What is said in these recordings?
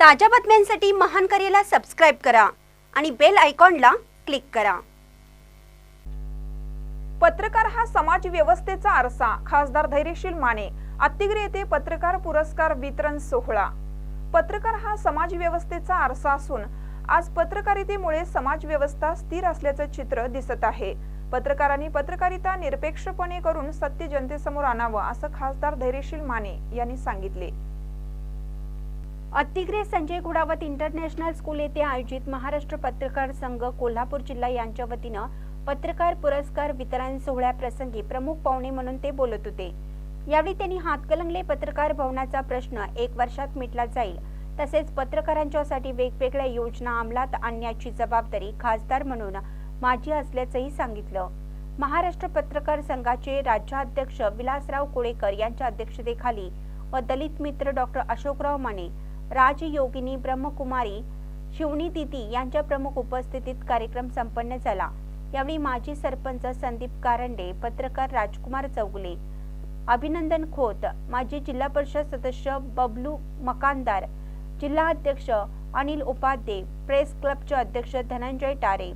ताज्या बातम्यांसाठी महान करेला सबस्क्राईब करा आणि बेल आयकॉनला क्लिक करा. पत्रकार हा समाज व्यवस्थेचा आरसा खासदार धैर्यशील माने अत्तिगिरी येथे पत्रकार पुरस्कार वितरण सोहळा. पत्रकार हा समाज व्यवस्थेचा आरसा असून आज पत्रकारितेमुळे समाज व्यवस्था स्थिर असल्याचं चित्र दिसत आहे. पत्रकारांनी पत्रकारिता निरपेक्षपणे करून सत्य जनतेसमोर आणावं असं खासदार धैर्यशील माने यांनी सांगितले. अतिग्रे संजय गुडावत इंटरनॅशनल स्कूल येथे आयोजित महाराष्ट्र पत्रकार संघ कोल्हापूर जिल्हा यांच्या वतीनं पत्रकार पुरस्कार वितरण सोहळ्याप्रसंगी प्रमुख पाहुणे म्हणून ते बोलत होते. यावेळी त्यांनी हातकलंगले पत्रकार भवनाचा प्रश्न एक वर्षात मिटला जाईल तसेच पत्रकारांच्यासाठी वेगवेगळ्या योजना अंमलात आणण्याची जबाबदारी खासदार म्हणून माझी असल्याचंही सांगितलं. महाराष्ट्र पत्रकार संघाचे राज्याध्यक्ष विलासराव कोळेकर यांच्या अध्यक्षतेखाली व दलित मित्र डॉक्टर अशोकराव माने राजयोगिनी ब्रह्मकुमारी शिवणी दिदी यांच्या प्रमुख उपस्थितीत कार्यक्रम संपन्न झाला. यावेळी माजी सरपंच संदीप कारंडे पत्रकार राजकुमार चौगुले अभिनंदन खोत माजी जिल्हा परिषद सदस्य बबलू मकानदार जिल्हा अध्यक्ष अनिल उपाध्ये प्रेस क्लबचे अध्यक्ष धनंजय टारे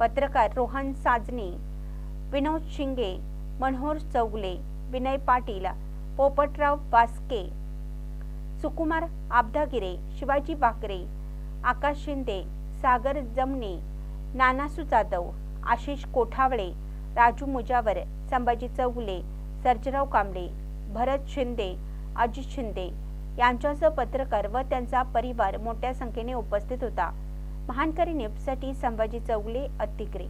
पत्रकार रोहन साजने विनोद शिंगे मनोहर चौगुले विनय पाटील पोपटराव बास्के सुकुमार आबदागिरे शिवाजी बाकरे आकाश शिंदे सागर जमने नानासू जाधव आशिष कोठावळे राजू मुजावर संभाजी चौगुले सर्जराव कांबळे भरत शिंदे अजित शिंदे यांच्यासह पत्रकार व त्यांचा परिवार मोठ्या संख्येने उपस्थित होता. महानकरी न्यूजसाठी संभाजी चौगुले अत्तिग्रे